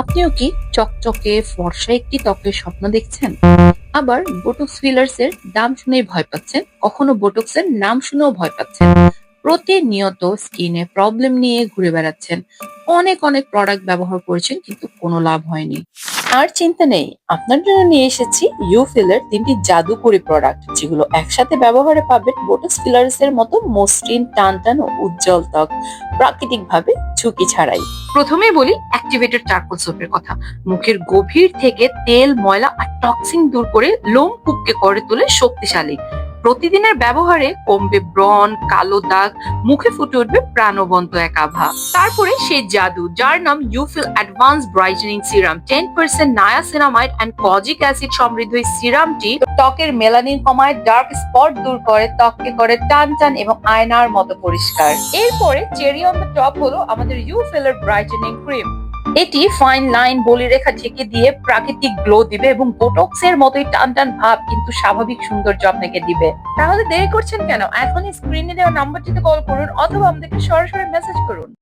আপনিও কি চকচকে, ফর্সা একটি ত্বকের স্বপ্ন দেখছেন? আবার বোটক্স ফিলার্স এর দাম শুনেই ভয় পাচ্ছেন? কখনো বোটক্স এর নাম শুনেও ভয় পাচ্ছেন? প্রতিনিয়ত স্কিনে প্রবলেম নিয়ে ঘুরে বেড়াচ্ছেন। অনেক অনেক প্রোডাক্ট ব্যবহার করেছেন, কিন্তু কোনো লাভ হয়নি। আর চিন্তা নেই। আপনার জন্য নিয়ে এসেছি ইউফিলের তিনটি জাদুকরি প্রোডাক্ট যেগুলো একসাথে ব্যবহারে পাবেন বোটক্স ফিলার্স এর মতো মসৃণ টান টান ও উজ্জ্বল ত্বক। প্রাকৃতিক ভাবে ঝুঁকি ছাড়াই। প্রথমে বলি অ্যাক্টিভেটেড চারকোল সোপের কথা। মুখের গভীর থেকে তেল, ময়লা আর টক্সিন দূর করে লোম কুপকে করে তোলে শক্তিশালী। প্রতিদিনের ব্যবহারে কমবে ব্রণ, কালো দাগ, মুখে ফুটে উঠবে প্রাণবন্ত এক আভা। তারপরে সেই জাদু, যার নাম ইউফিল advance brightening serum ten percent niacinamide and kojic acid সমৃদ্ধ এই সিরামটি ত্বকের মেলানিন কমায় ডার্ক স্পট দূর করে, ত্বককে করে টান টান এবং আয়নার মতো পরিষ্কার। এরপরে চেরি অন দ্য টপ হলো আমাদের ইউফিলের ব্রাইটেনিং ক্রিম এটি ফাইন লাইন বলি রেখা ঢেকে দিয়ে প্রাকৃতিক গ্লো দিবে এবং বোটক্স এর মতোই টান টান ভাব কিন্তু স্বাভাবিক সৌন্দর্য আপনাকে দিবে। তাহলে দেরি করছেন কেন? এখনই স্ক্রিনে দেওয়া নাম্বারটিতে কল করুন অথবা আমাদেরকে সরাসরি মেসেজ করুন।